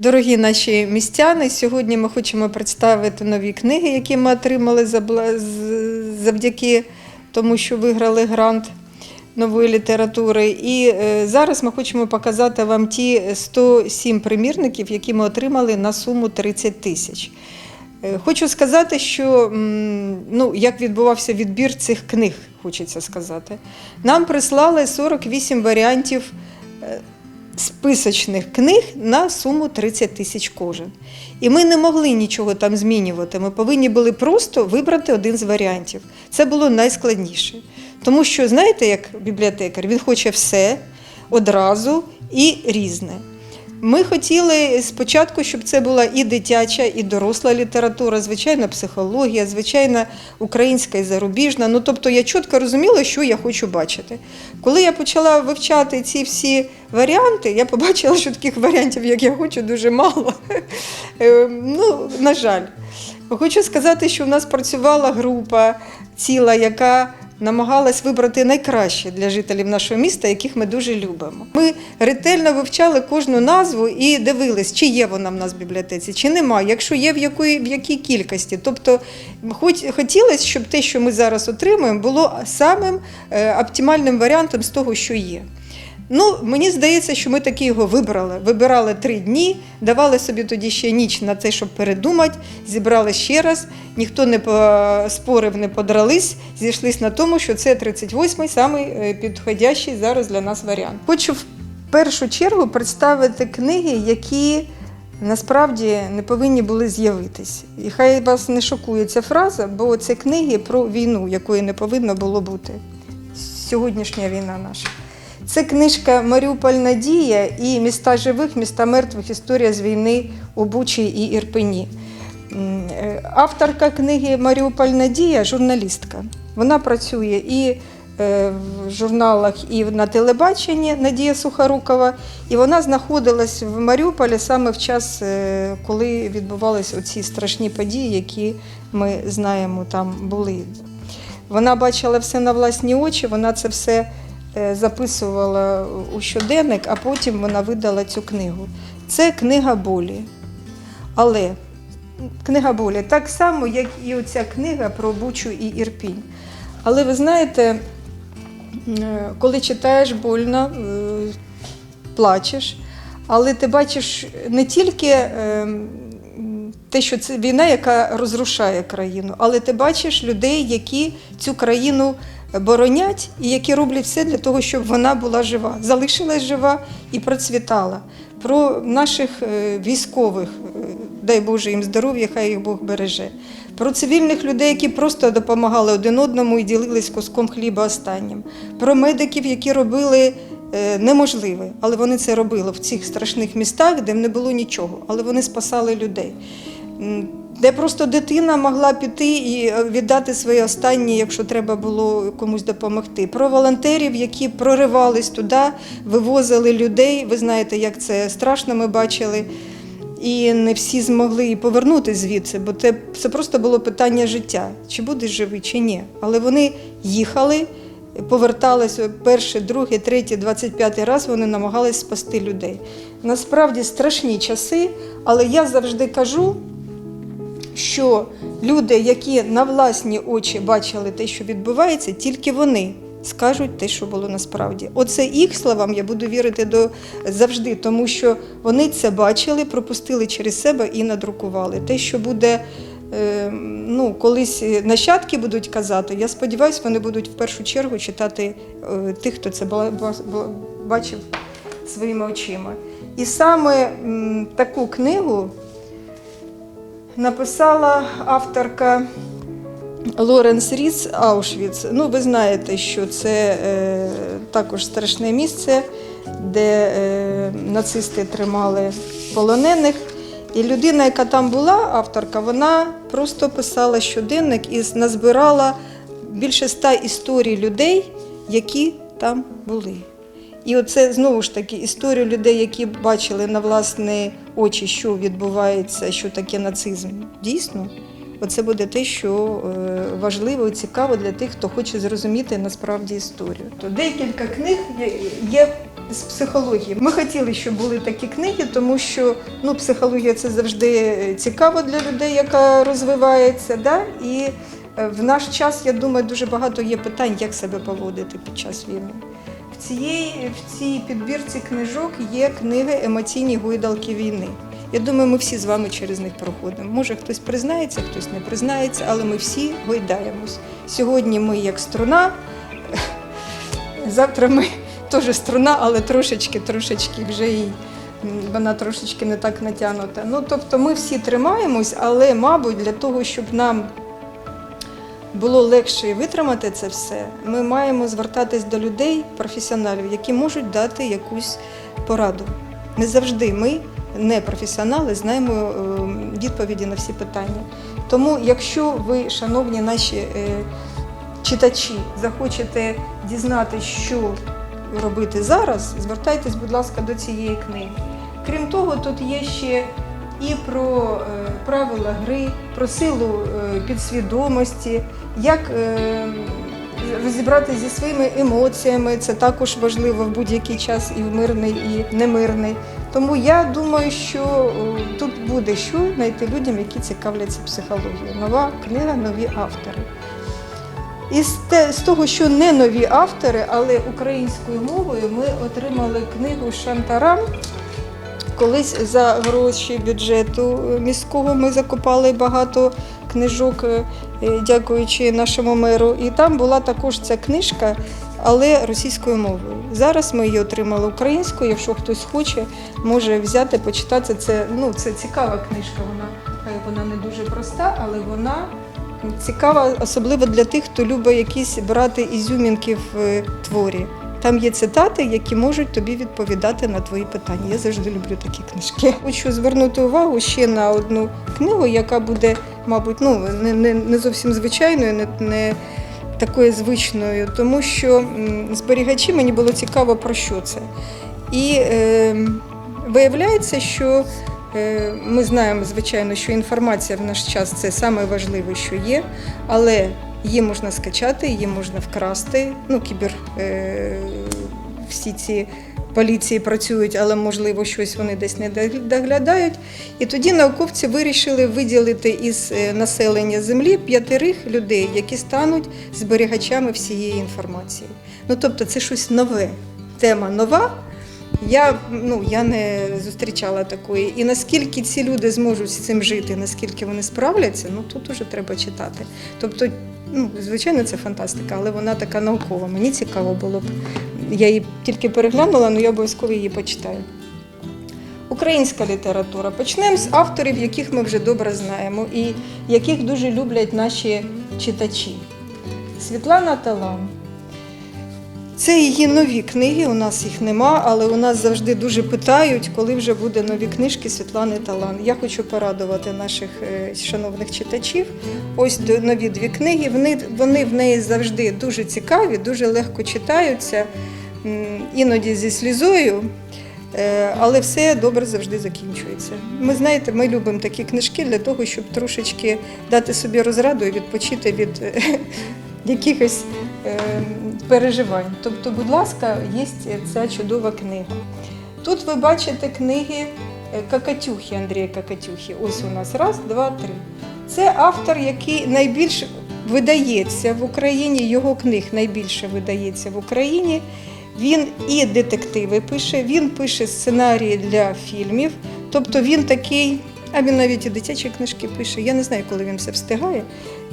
Дорогі наші містяни, сьогодні ми хочемо представити нові книги, які ми отримали завдяки тому, що виграли грант нової літератури. І е, зараз ми хочемо показати вам ті 107 примірників, які ми отримали на суму 30 тисяч. Е, Хочу сказати, що ну, як відбувався відбір цих книг, хочеться сказати. Нам прислали 48 варіантів е, списочних книг на суму 30 тисяч кожен. І ми не могли нічого там змінювати. Ми повинні були просто вибрати один з варіантів. Це було найскладніше. Тому що, знаєте, як бібліотекар, він хоче все одразу і різне. Ми хотіли спочатку, щоб це була і дитяча, і доросла література, звичайно, психологія, звичайно, українська і зарубіжна. Ну, тобто я чітко розуміла, що я хочу бачити. Коли я почала вивчати ці всі варіанти, я побачила, що таких варіантів, як я хочу, дуже мало. Е, Ну, на жаль. Хочу сказати, що в нас працювала група ціла, яка намагалась вибрати найкраще для жителів нашого міста, яких ми дуже любимо. Ми ретельно вивчали кожну назву і дивились, чи є вона в нас в бібліотеці, чи немає, якщо є в якої в якій кількості. Тобто, хоч хотілося, щоб те, що ми зараз отримуємо, було самим е, оптимальним варіантом з того, що є. Ну, мені здається, що ми таки його вибрали. Вибирали три дні, давали собі тоді ще ніч на те, щоб передумати, зібрали ще раз, ніхто не спорив, не подрались, зійшлись на тому, що це 38-й самий е, підходящий зараз для нас варіант. Хочу в першу чергу представити книги, які насправді не повинні були з'явитись. І хай вас не шокує ця фраза, бо це книги про війну, якої не повинно було бути. Сьогоднішня війна наша. Це книжка Маріуполь Надія і Міста живих, міста мертвих. Історія з війни у Бучі і Ірпені. Е, Авторка книги Маріуполь Надія журналістка. Вона працює і е, в журналах, і на телебаченні Надія Сухорукова. І вона знаходилась в Маріуполі саме в час, е, коли відбувалися оці страшні події, які ми знаємо там були. Вона бачила все на власні очі, вона це все записувала у щоденник, а потім вона видала цю книгу. Це книга болі. Але книга болі так само, як і оця книга про Бучу і Ірпінь. Але ви знаєте, е, коли читаєш больно, е, плачеш, але ти бачиш не тільки е, те, що це війна, яка розрушає країну, але ти бачиш людей, які цю країну боронять і які роблять все для того, щоб вона була жива, залишилась жива і процвітала. Про наших е, військових, е, дай Боже їм здоров'я, хай їх Бог береже. Про цивільних людей, які просто допомагали один одному і ділились куском хліба останнім. Про медиків, які робили е, неможливе, але вони це робили в цих страшних містах, де не було нічого, але вони спасали людей. Де просто дитина могла піти і е, віддати своє останнє, якщо треба було комусь допомогти. Про волонтерів, які проривались туди, вивозили людей. Ви знаєте, як це страшно ми бачили. І не всі змогли і повернутися звідси, бо це, це просто було питання життя: чи будеш живий, чи ні. Але вони їхали, поверталися перший, другий, третій, 25 раз вони намагались спасти людей. Насправді страшні часи, але я завжди кажу, що люди, які на власні очі бачили те, що відбувається, тільки вони скажуть те, що було насправді. Оце їх словам я буду вірити до завжди, тому що вони це бачили, пропустили через себе і надрукували. Те, що буде. е, Ну, колись нащадки будуть казати, я сподіваюся, вони будуть в першу чергу читати е, тих, хто це ба- ба- ба- бачив своїми очима. І саме таку книгу написала авторка Лоренс Ріц Аушвіц. Ну, ви знаєте, що це е, також страшне місце, де е, нацисти тримали полонених. І людина, яка там була, авторка, вона просто писала щоденник і назбирала більше ста історій людей, які там були. І оце знову ж таки історію людей, які бачили на власні очі, що відбувається, що таке нацизм. Дійсно, оце буде те, що е, важливо і цікаво для тих, хто хоче зрозуміти насправді історію. То декілька книг є, з психології. Ми хотіли, щоб були такі книги, тому що ну, психологія це завжди цікаво для людей, яка розвивається. Да? І е, в наш час, я думаю, дуже багато є питань, як себе поводити під час війни. Цієї, в цій підбірці книжок є книги Емоційні гойдалки війни. Я думаю, ми всі з вами через них проходимо. Може, хтось признається, хтось не признається, але ми всі гойдаємось. Сьогодні ми як струна, завтра ми теж струна, але трошечки, трошечки вже і вона трошечки не так натягнута. Ну, тобто ми всі тримаємось, але, мабуть, для того, щоб нам було легше витримати це все, ми маємо звертатись до людей, професіоналів, які можуть дати якусь пораду. Не завжди ми, не професіонали, знаємо е, відповіді на всі питання. Тому, якщо ви, шановні наші е, читачі, захочете дізнатися, що робити зараз, звертайтесь, будь ласка, до цієї книги. Крім того, тут є ще і про е, правила гри, про силу е, підсвідомості, як е, розібратися зі своїми емоціями. Це також важливо в будь-який час і в мирний, і немирний. Тому я думаю, що е, тут буде що знайти людям, які цікавляться психологією. Нова книга, нові автори. І з того, що не нові автори, але українською мовою, ми отримали книгу Шантарам. Колись за гроші бюджету міського ми закупали багато книжок, е, дякуючи нашому меру. І там була також ця книжка, але російською мовою. Зараз ми її отримали українською. Якщо хтось хоче, може взяти, почитати. Це, ну, це цікава книжка. Вона, вона не дуже проста, але вона цікава, особливо для тих, хто любить якісь брати ізюмінки в е, творі. Там є цитати, які можуть тобі відповідати на твої питання. Я завжди люблю такі книжки. Хочу звернути увагу ще на одну книгу, яка буде, мабуть, ну не, не, не зовсім звичайною, не, не такою звичною, тому що зберігачі мені було цікаво про що це. І е, виявляється, що е, ми знаємо, звичайно, що інформація в наш час це саме важливе, що є, але її можна скачати, її можна вкрасти. Ну, кібер е, всі ці поліції працюють, але можливо щось вони десь не доглядають. І тоді науковці вирішили виділити із е, населення землі п'ятерих людей, які стануть зберігачами всієї інформації. Ну тобто, це щось нове. Тема нова. Я, ну, я не зустрічала такої. І наскільки ці люди зможуть з цим жити, наскільки вони справляться, ну тут уже треба читати. Тобто, ну, звичайно, це фантастика, але вона така наукова. Мені цікаво було б. Я її тільки переглянула, але я обов'язково її почитаю. Українська література. Почнемо з авторів, яких ми вже добре знаємо, і яких дуже люблять наші читачі. Світлана Талан. Це її нові книги, у нас їх нема, але у нас завжди дуже питають, коли вже буде нові книжки Світлани Талан. Я хочу порадувати наших е, шановних читачів. Ось нові дві книги. Вони, вони в неї завжди дуже цікаві, дуже легко читаються, іноді зі слізою. Е, Але все добре завжди закінчується. Ми знаєте, ми любимо такі книжки для того, щоб трошечки дати собі розраду і відпочити від е, якихось е, переживань. Тобто, будь ласка, є ця чудова книга. Тут ви бачите книги е, Какатюхи, Андрія Какатюхи. Ось у нас раз, два, три. Це автор, який найбільше видається в Україні, його книг найбільше видається в Україні. Він і детективи пише, він пише сценарії для фільмів. Тобто він такий, а він навіть і дитячі книжки пише. Я не знаю, коли він все встигає.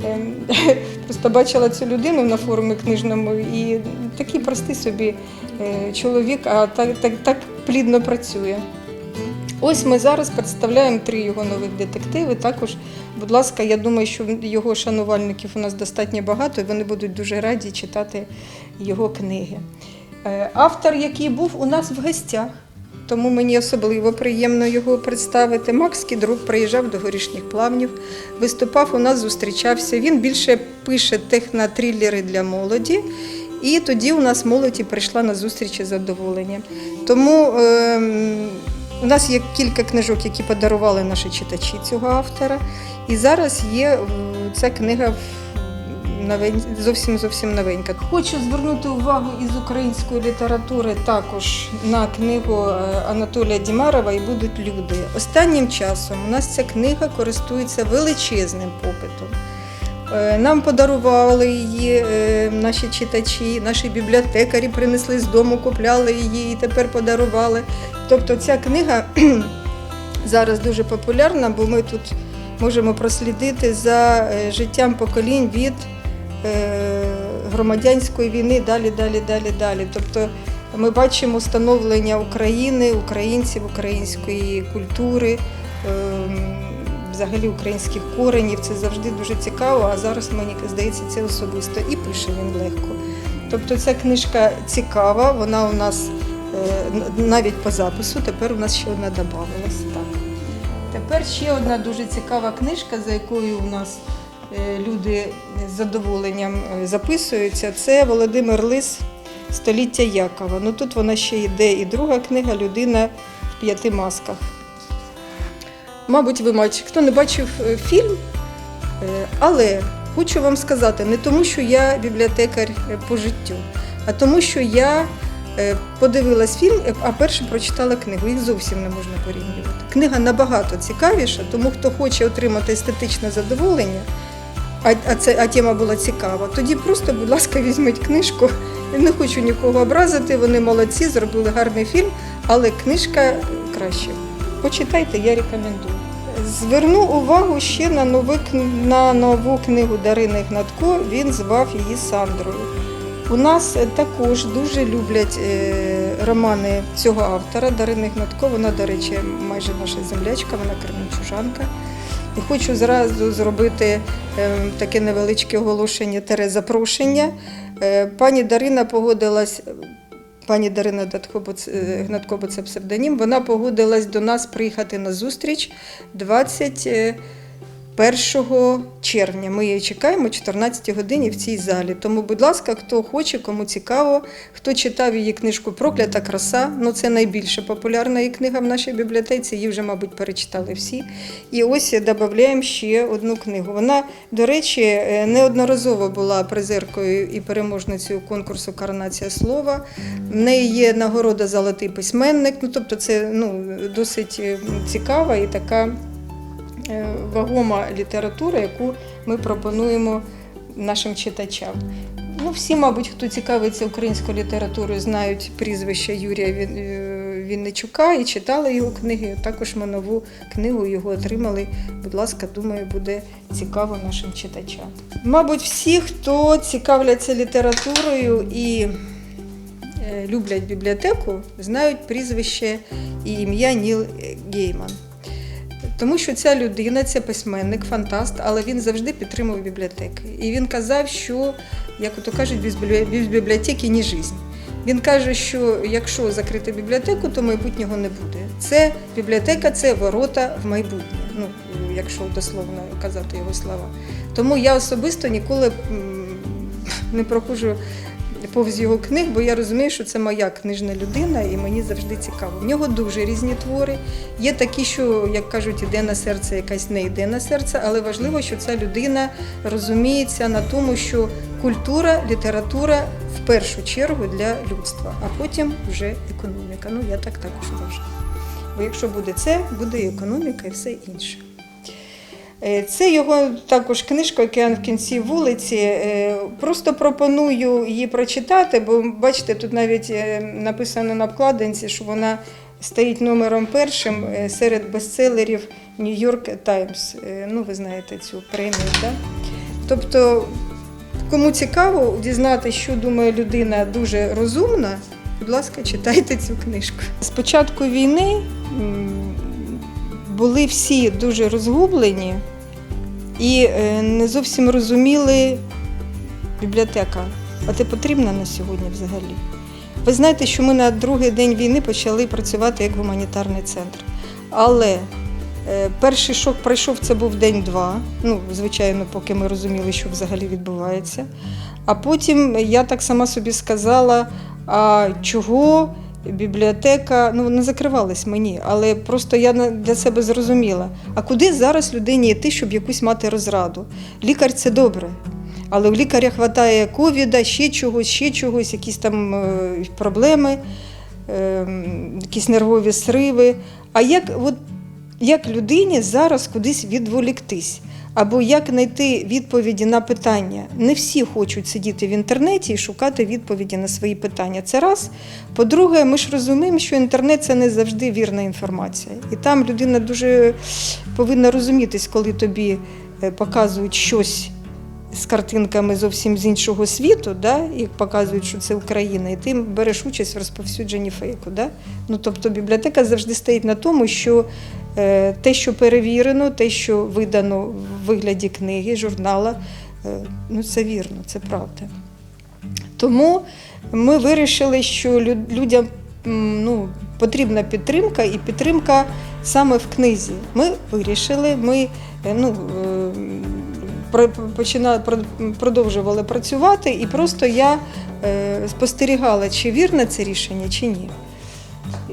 Ем, Просто бачила цю людину на форумі книжному і такий простий собі е, чоловік, а так, так, так плідно працює. Ось ми зараз представляємо три його нових детективи. Також, будь ласка, я думаю, що його шанувальників у нас достатньо багато, і вони будуть дуже раді читати його книги. Е, Автор, який був у нас в гостях, тому мені особливо приємно його представити. Макс Кідрук приїжджав до горішніх плавнів, виступав у нас, зустрічався. Він більше пише технотрилери для молоді. І тоді у нас молодь і прийшла на зустріч із задоволенням. Тому ем, у нас є кілька книжок, які подарували наші читачі цього автора. І зараз є е, ця книга в новень... зовсім зовсім новенька. Хочу звернути увагу із української літератури також на книгу е, Анатолія Дімарова І будуть люди. Останнім часом у нас ця книга користується величезним попитом. Е, Нам подарували її е, наші читачі, наші бібліотекарі принесли з дому, купляли її і тепер подарували. Тобто ця книга зараз дуже популярна, бо ми тут можемо прослідити за життям поколінь від громадянської війни далі, далі, далі, далі. Тобто ми бачимо становлення України, українців, української культури, ем, взагалі українських коренів. Це завжди дуже цікаво, а зараз мені здається це особисто і пише він легко. Тобто ця книжка цікава, вона у нас е, навіть по запису, тепер у нас ще одна додавалась. Тепер ще одна дуже цікава книжка, за якою у нас е, люди з задоволенням е, записуються. Це Володимир Лис Століття Якова. Ну тут вона ще йде і друга книга Людина в п'яти масках. Мабуть, ви бачите, хто не бачив е, фільм, е, але хочу вам сказати, не тому, що я бібліотекар е, по життю, а тому, що я е, подивилась фільм, е, а перше прочитала книгу. Їх зовсім не можна порівнювати. Книга набагато цікавіша, тому хто хоче отримати естетичне задоволення, а, а, це, а тема була цікава, тоді просто, будь ласка, візьміть книжку. Не хочу нікого образити, вони молодці, зробили гарний фільм, але книжка краще. Почитайте, я рекомендую. Зверну увагу ще на, нову, на нову книгу Дарини Гнатко. Він звав її Сандрою. У нас також дуже люблять е, романи цього автора Дарини Гнатко. Вона, до речі, майже наша землячка, вона кременчужанка. І хочу зразу зробити е, таке невеличке оголошення тере запрошення. Е, Пані Дарина погодилась Пані Дарина е, Гнатко, бо це псевдонім, вона погодилась до нас приїхати на зустріч 21 червня. Ми її чекаємо о 14 годині в цій залі. Тому, будь ласка, хто хоче, кому цікаво, хто читав її книжку Проклята краса. Ну це найбільша популярна її книга в нашій бібліотеці. Її вже, мабуть, перечитали всі. І ось додаємо ще одну книгу. Вона, до речі, е, неодноразово була призеркою і переможницею конкурсу Коронація слова. В неї є нагорода Золотий письменник. Ну, тобто, це ну, досить е, цікава і така вагома література, яку ми пропонуємо нашим читачам. Ну, всі, мабуть, хто цікавиться українською літературою, знають прізвище Юрія е, Вінничука і читали його книги. Також ми нову книгу його отримали. Будь ласка, думаю, буде цікаво нашим читачам. Мабуть, всі, хто цікавляться літературою і е, люблять бібліотеку, знають прізвище і ім'я Ніл Гейман. Тому що ця людина це письменник, фантаст, але він завжди підтримував бібліотеки. І він казав, що, як то кажуть, без біблі- бібліотеки ні жизнь. Він каже, що якщо закрити бібліотеку, то майбутнього не буде. Це бібліотека це ворота в майбутнє, ну, якщо дословно казати його слова. Тому я особисто ніколи не проходжу повз його книг, бо я розумію, що це моя книжна людина, і мені завжди цікаво. В нього дуже різні твори. Є такі, що, як кажуть, іде на серце, якась не йде на серце, але важливо, що ця людина розуміється на тому, що культура, література в першу чергу для людства, а потім вже економіка. Ну, я так також вважаю. Бо якщо буде це, буде і економіка і все інше. Е, Це його також книжка «Океан в кінці вулиці. Е, Просто пропоную її прочитати, бо бачите, тут навіть е, написано на обкладинці, що вона стоїть номером першим серед бестселерів Нью-Йорк Таймс. Ну, ви знаєте цю премію. Да? Тобто, кому цікаво дізнатися, що думає людина дуже розумна, будь ласка, читайте цю книжку. З початку війни були всі дуже розгублені і е, не зовсім розуміли бібліотека. А це потрібна на сьогодні взагалі. Ви знаєте, що ми на другий день війни почали працювати як гуманітарний центр. Але е, перший шок пройшов, це був день-два. Ну, звичайно, поки ми розуміли, що взагалі відбувається. А потім я так сама собі сказала, а чого бібліотека ну, не закривалась мені, але просто я для себе зрозуміла, а куди зараз людині йти, щоб якусь мати розраду? Лікар це добре. Але у лікаря вистачає ковіда, ще чогось, ще чогось, якісь там е, проблеми, е, якісь нервові сриви. А як, от, як людині зараз кудись відволіктись? Або як знайти відповіді на питання? Не всі хочуть сидіти в інтернеті і шукати відповіді на свої питання. Це раз. По-друге, ми ж розуміємо, що інтернет це не завжди вірна інформація. І там людина дуже повинна розумітись, коли тобі е, показують щось з картинками зовсім з іншого світу, да, і показують, що це Україна, і ти береш участь в розповсюдженні фейку. Да? Ну, тобто бібліотека завжди стоїть на тому, що те, що перевірено, те, що видано в вигляді книги, журнала, е, ну, це вірно, це правда. Тому ми вирішили, що людям ну, потрібна підтримка, і підтримка саме в книзі. Ми вирішили, ми е, ну, е, про- почина- про- продовжували працювати, і просто я е, спостерігала, чи вірне це рішення, чи ні.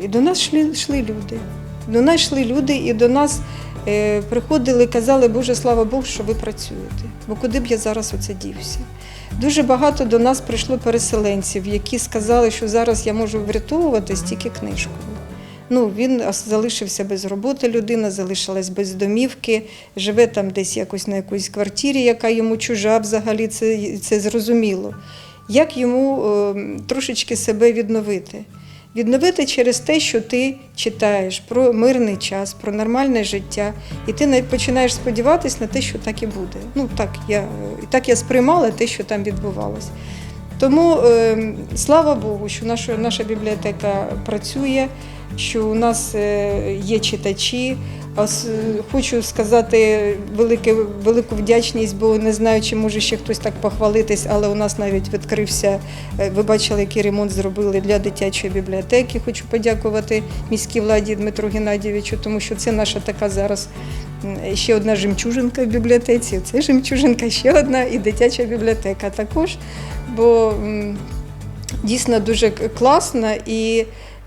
І до нас йшли люди. До нас йшли люди, і до нас е, приходили, казали, Боже, слава Богу, що ви працюєте. Бо куди б я зараз оце дівся? Дуже багато до нас прийшло переселенців, які сказали, що зараз я можу врятовуватись тільки книжкою. Ну, він залишився без роботи, людина залишилась без домівки, живе там десь якось на якоїсь квартирі, яка йому чужа взагалі, це, це зрозуміло. Як йому е, трошечки себе відновити? Відновити через те, що ти читаєш про мирний час, про нормальне життя, і ти навіть починаєш сподіватися на те, що так і буде. Ну так я і так я сприймала те, що там відбувалося. Тому е, слава Богу, що наша, наша бібліотека працює, що у нас е, є читачі. Хочу сказати велике, велику вдячність, бо не знаю, чи може ще хтось так похвалитись, але у нас навіть відкрився. е, Ви бачили, який ремонт зробили для дитячої бібліотеки. Хочу подякувати міській владі Дмитру Геннадійовичу, тому що це наша така зараз ще одна жемчужинка в бібліотеці. Це жемчужинка, ще одна і дитяча бібліотека також. Бо дійсно дуже класно і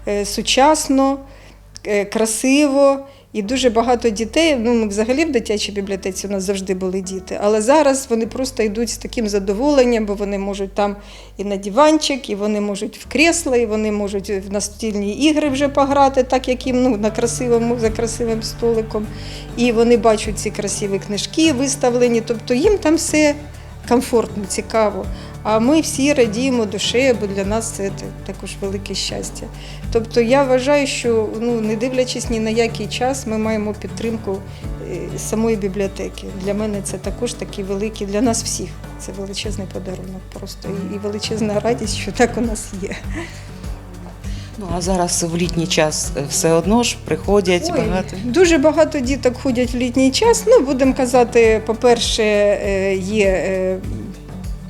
е, сучасно, е, красиво. І дуже багато дітей. Ну, ми взагалі в дитячій бібліотеці у нас завжди були діти. Але зараз вони просто йдуть з таким задоволенням, бо вони можуть там і на диванчик, і вони можуть в кресло, і вони можуть в настільні ігри вже пограти, так як їм ну, на красивому, за красивим столиком. І вони бачать ці красиві книжки виставлені. Тобто їм там все комфортно, цікаво. А ми всі радіємо душею, бо для нас це також велике щастя. Тобто я вважаю, що ну, не дивлячись ні на який час, ми маємо підтримку е, самої бібліотеки. Для мене це також такий великий, для нас всіх. Це величезний подарунок просто і, і величезна радість, що так у нас є. Ну а зараз в літній час е, все одно ж приходять Ой, багато. Дуже багато діток ходять в літній час. Ну, будемо казати, по-перше, е, є е,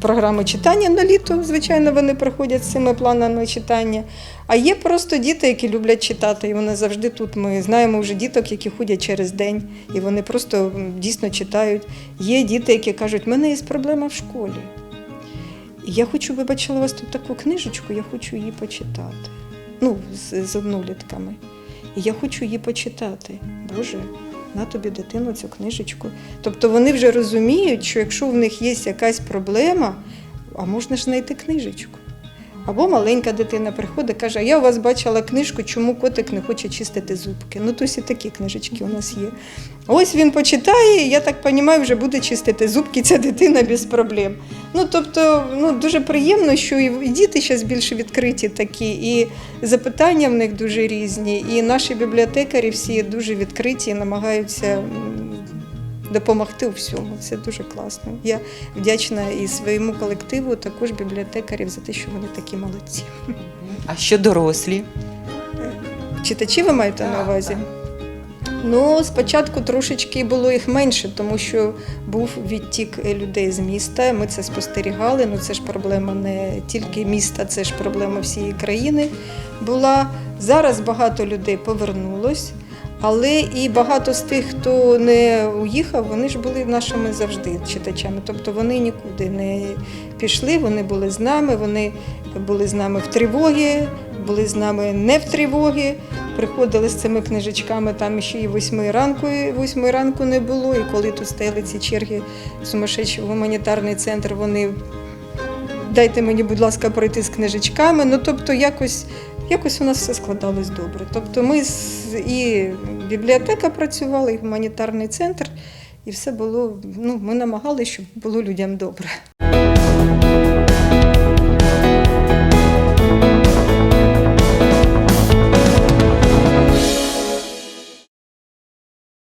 програми читання на літо. Звичайно, вони приходять з цими планами читання. А є просто діти, які люблять читати, і вони завжди тут. Ми знаємо вже діток, які ходять через день, і вони просто дійсно читають. Є діти, які кажуть, в мене є проблема в школі. Я хочу, ви бачили у вас тут таку книжечку, я хочу її почитати. Ну, з, з однолітками. І я хочу її почитати. Боже, на тобі дитину цю книжечку. Тобто вони вже розуміють, що якщо в них є якась проблема, а можна ж знайти книжечку. Або маленька дитина приходить, каже, я у вас бачила книжку, чому котик не хоче чистити зубки. Ну, тобто і такі книжечки у нас є. Ось він почитає, я так розумію, вже буде чистити зубки ця дитина без проблем. Ну, тобто, ну, дуже приємно, що і діти зараз більше відкриті такі, і запитання в них дуже різні, і наші бібліотекарі всі дуже відкриті і намагаються допомогти у всьому. Це дуже класно. Я вдячна і своєму колективу, також бібліотекарів за те, що вони такі молодці. А що дорослі? Читачі ви маєте на увазі? Ну, спочатку трошечки було їх менше, тому що був відтік людей з міста. Ми це спостерігали. Ну це ж проблема не тільки міста, це ж проблема всієї країни була. Зараз багато людей повернулось, але і багато з тих, хто не уїхав, вони ж були нашими завжди читачами. Тобто вони нікуди не пішли, вони були з нами, вони були з нами в тривогі, були з нами не в тривогі. Приходили з цими книжечками, там ще і восьми ранку, і восьми ранку не було. І коли тут стояли ці черги сумасшедший гуманітарний центр, вони дайте мені, будь ласка, пройти з книжечками. Ну тобто, якось, якось у нас все складалось добре. Тобто, ми і бібліотека працювала, і гуманітарний центр, і все було. Ну, ми намагалися, щоб було людям добре.